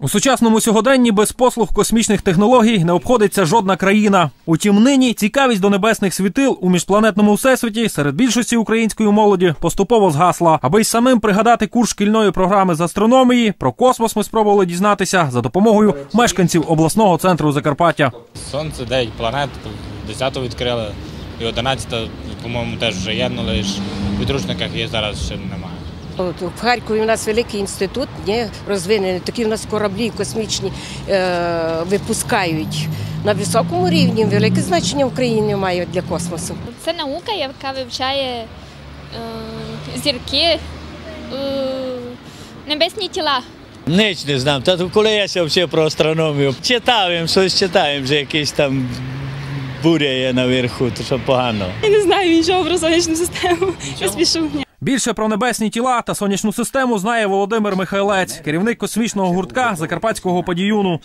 У сучасному сьогоденні без послуг космічних технологій не обходиться жодна країна. Утім, нині цікавість до небесних світил у міжпланетному всесвіті серед більшості української молоді поступово згасла. Аби й самим пригадати курс шкільної програми з астрономії, про космос ми спробували дізнатися за допомогою мешканців обласного центру Закарпаття. Сонце 9 планет, 10 відкрили і 11, по-моєму, теж вже є, але ж в підручниках є зараз ще немає. От в Харкові у нас великий інститут, не розвинений. Такі у нас кораблі космічні е, випускають на високому рівні. Велике значення в країні має для космосу. Це наука, яка вивчає е, зірки, е, небесні тіла. Ніч не знав. Та коли я вчив про астрономію, читаємо, щось читаємо, вже якийсь там буря є наверху, то що погано. Я не знаю нічого про сонячну систему. Я спішу. Більше про небесні тіла та сонячну систему знає Володимир Михайлець, керівник космічного гуртка Закарпатського падіюну.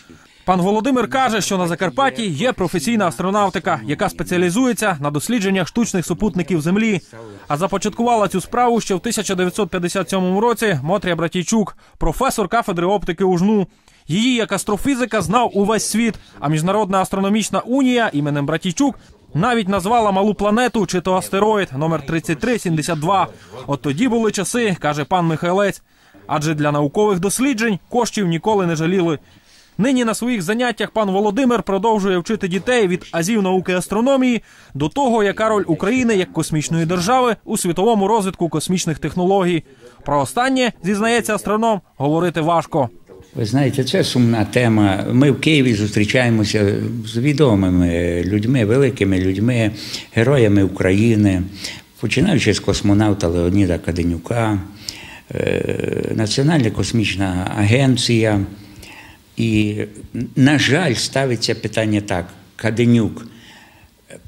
Пан Володимир каже, що на Закарпатті є професійна астронавтика, яка спеціалізується на дослідженнях штучних супутників Землі. А започаткувала цю справу ще в 1957 році Мотря Братійчук, професор кафедри оптики УЖНУ. Її як астрофізика знав увесь світ. А міжнародна астрономічна унія іменем Братійчук навіть назвала малу планету чи то астероїд номер 3372. От тоді були часи, каже пан Михайлець. Адже для наукових досліджень коштів ніколи не жаліли. Нині на своїх заняттях пан Володимир продовжує вчити дітей від азів науки астрономії до того, яка роль України як космічної держави у світовому розвитку космічних технологій. Про останнє зізнається астроном говорити важко. Ви знаєте, це сумна тема. Ми в Києві зустрічаємося з відомими людьми, великими людьми, героями України, починаючи з космонавта Леоніда Каденюка, е, Національна космічна агенція. І, на жаль, ставиться питання так: Каденюк.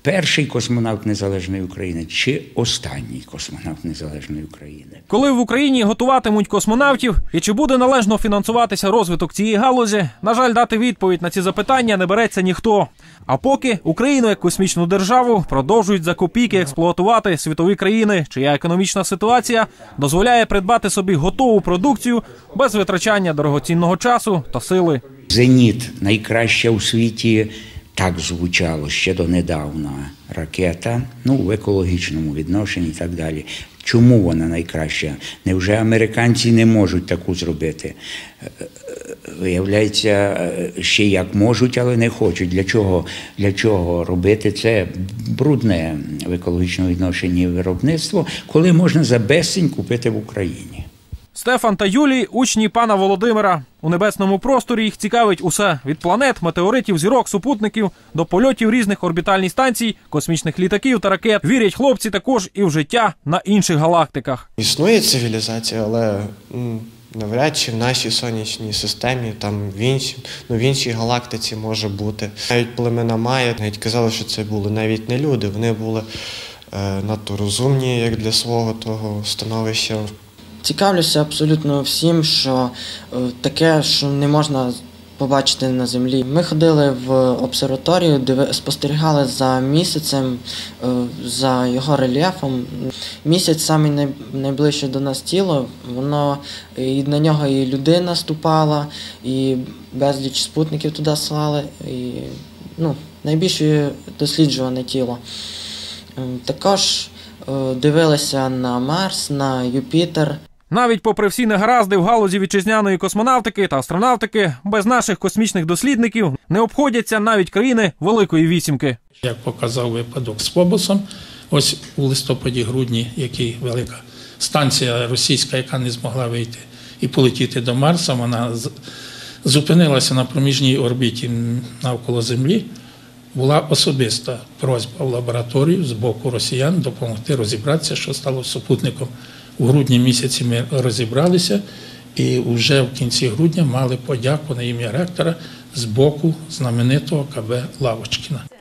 Перший космонавт Незалежної України чи останній космонавт Незалежної України? Коли в Україні готуватимуть космонавтів і чи буде належно фінансуватися розвиток цієї галузі, на жаль, дати відповідь на ці запитання не береться ніхто. А поки Україну як космічну державу продовжують за копійки експлуатувати світові країни, чия економічна ситуація дозволяє придбати собі готову продукцію без витрачання дорогоцінного часу та сили. Зеніт найкраща у світі. Так звучало ще донедавна ракета, ну в екологічному відношенні і так далі. Чому вона найкраща? Невже американці не можуть таку зробити? Виявляється, ще як можуть, але не хочуть. Для чого для чого робити це брудне в екологічному відношенні виробництво, коли можна за безцінь купити в Україні? Стефан та Юлій учні пана Володимира. У небесному просторі їх цікавить усе від планет, метеоритів, зірок, супутників до польотів різних орбітальних станцій, космічних літаків та ракет. Вірять хлопці також і в життя на інших галактиках. Існує цивілізація, але навряд чи в нашій сонячній системі, там в іншій, ну, в іншій галактиці може бути. Навіть племена Майя навіть казали, що це були навіть не люди, вони були е, надто розумні як для свого того становища. Цікавлюся абсолютно всім, що е, таке, що не можна побачити на землі. Ми ходили в обсерваторію, спостерігали за місяцем, е, за його рельєфом. Місяць саме найближче до нас тіло, воно і на нього і людина ступала, і безліч спутників туди слали. І, ну, найбільше досліджуване тіло. Е, Також дивилися на Марс, на Юпітер. Навіть попри всі негаразди в галузі вітчизняної космонавтики та астронавтики, без наших космічних дослідників не обходяться навіть країни Великої вісімки. Як показав випадок з Фобосом, ось у листопаді-грудні, який велика станція російська, яка не змогла вийти і полетіти до Марса, вона зупинилася на проміжній орбіті навколо Землі. Була особиста просьба в лабораторію з боку росіян допомогти розібратися, що стало супутником. У грудні місяці ми розібралися і вже в кінці грудня мали подяку на ім'я ректора з боку знаменитого КБ Лавочкіна.